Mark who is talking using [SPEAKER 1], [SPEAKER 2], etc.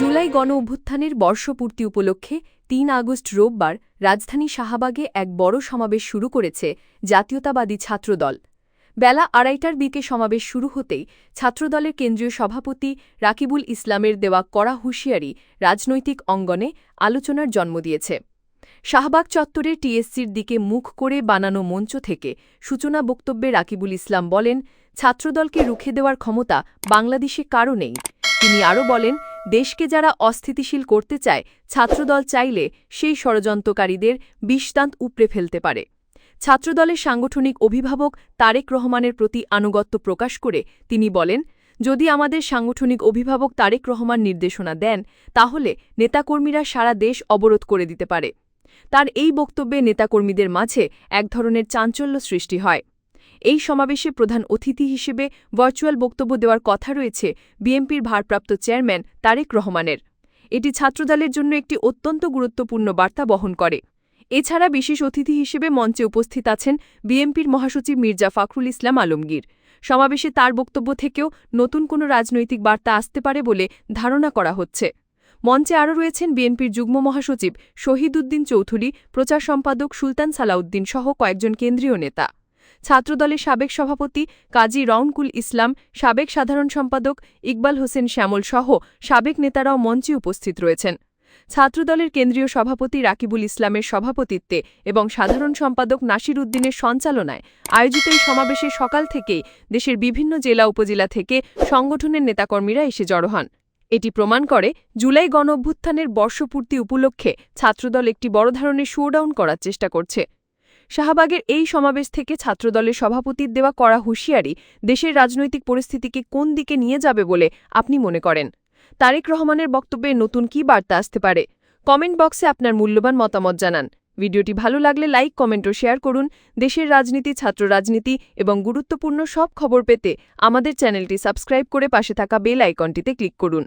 [SPEAKER 1] জুলাই গণ অভ্যুত্থানের বর্ষপূর্তি উপলক্ষে তিন আগস্ট রোববার রাজধানী শাহবাগে এক বড় সমাবেশ শুরু করেছে জাতীয়তাবাদী ছাত্রদল। বেলা আড়াইটার দিকে সমাবেশ শুরু হতেই ছাত্রদলের কেন্দ্রীয় সভাপতি রাকিবুল ইসলামের দেওয়া কড়া হুঁশিয়ারি রাজনৈতিক অঙ্গনে আলোচনার জন্ম দিয়েছে। শাহবাগ চত্বরে টিএসসির দিকে মুখ করে বানানো মঞ্চ থেকে সূচনা বক্তব্যে রাকিবুল ইসলাম বলেন, ছাত্রদলকে রুখে দেওয়ার ক্ষমতা বাংলাদেশে কারও নেই। তিনি আরও বলেন দেশকে যারা অস্থিতিশীল করতে চায়, ছাত্রদল চাইলে সেই ষড়যন্ত্রকারীদের বিষদান্ত উপড়ে ফেলতে পারে। ছাত্রদলের সাংগঠনিক অভিভাবক তারেক রহমানের প্রতি আনুগত্য প্রকাশ করে তিনি বলেন, যদি আমাদের সাংগঠনিক অভিভাবক তারেক রহমান নির্দেশনা দেন, তাহলে নেতাকর্মীরা সারা দেশ অবরোধ করে দিতে পারে। তার এই বক্তব্যে নেতাকর্মীদের মাঝে এক ধরনের চাঞ্চল্য সৃষ্টি হয়। এই সমাবেশে প্রধান অতিথি হিসেবে ভার্চুয়াল বক্তব্য দেওয়ার কথা রয়েছে বিএনপির ভারপ্রাপ্ত চেয়ারম্যান তারেক রহমানের। এটি ছাত্রদলের জন্য একটি অত্যন্ত গুরুত্বপূর্ণ বার্তা বহন করে। এছাড়া বিশেষ অতিথি হিসেবে মঞ্চে উপস্থিত আছেন বিএনপির মহাসচিব মির্জা ফাখরুল ইসলাম আলমগীর। সমাবেশে তার বক্তব্য থেকেও নতুন কোনো রাজনৈতিক বার্তা আসতে পারে বলে ধারণা করা হচ্ছে। মঞ্চে আরও রয়েছেন বিএনপির যুগ্ম মহাসচিব শহীদউদ্দিন চৌধুরী, প্রচার সম্পাদক সুলতান সালাউদ্দিন সহ কয়েকজন কেন্দ্রীয় নেতা। ছাত্রদলের সাবেক সভাপতি কাজী রওনকুল ইসলাম, সাবেক সাধারণ সম্পাদক ইকবাল হোসেন শ্যামল সহ সাবেক নেতারাও মঞ্চে উপস্থিত রয়েছেন। ছাত্রদলের কেন্দ্রীয় সভাপতি রাকিবুল ইসলামের সভাপতিত্বে এবং সাধারণ সম্পাদক নাসির উদ্দিনের সঞ্চালনায় আয়োজিত এই সমাবেশে সকাল থেকেই দেশের বিভিন্ন জেলা উপজেলা থেকে সংগঠনের নেতাকর্মীরা এসে জড়ো হন। এটি প্রমাণ করে জুলাই গণ অভ্যুত্থানের বর্ষপূর্তি উপলক্ষে ছাত্রদল একটি বড় ধরনের শোডাউন করার চেষ্টা করছে। শাহবাগের এই সমাবেশ থেকে ছাত্রদলের সভাপতির দেওয়া করা হুঁশিয়ারি দেশের রাজনৈতিক পরিস্থিতিকে কোন দিকে নিয়ে যাবে বলে আপনি মনে করেন? তারেক রহমানের বক্তব্যে নতুন কী বার্তা আসতে পারে? কমেন্ট বক্সে আপনার মূল্যবান মতামত জানান। ভিডিওটি ভালো লাগলে লাইক, কমেন্ট ও শেয়ার করুন। দেশের রাজনীতি ছাত্র রাজনীতি এবং গুরুত্বপূর্ণ সব খবর পেতে আমাদের চ্যানেলটি সাবস্ক্রাইব করে পাশে থাকা বেল আইকনটিতে ক্লিক করুন।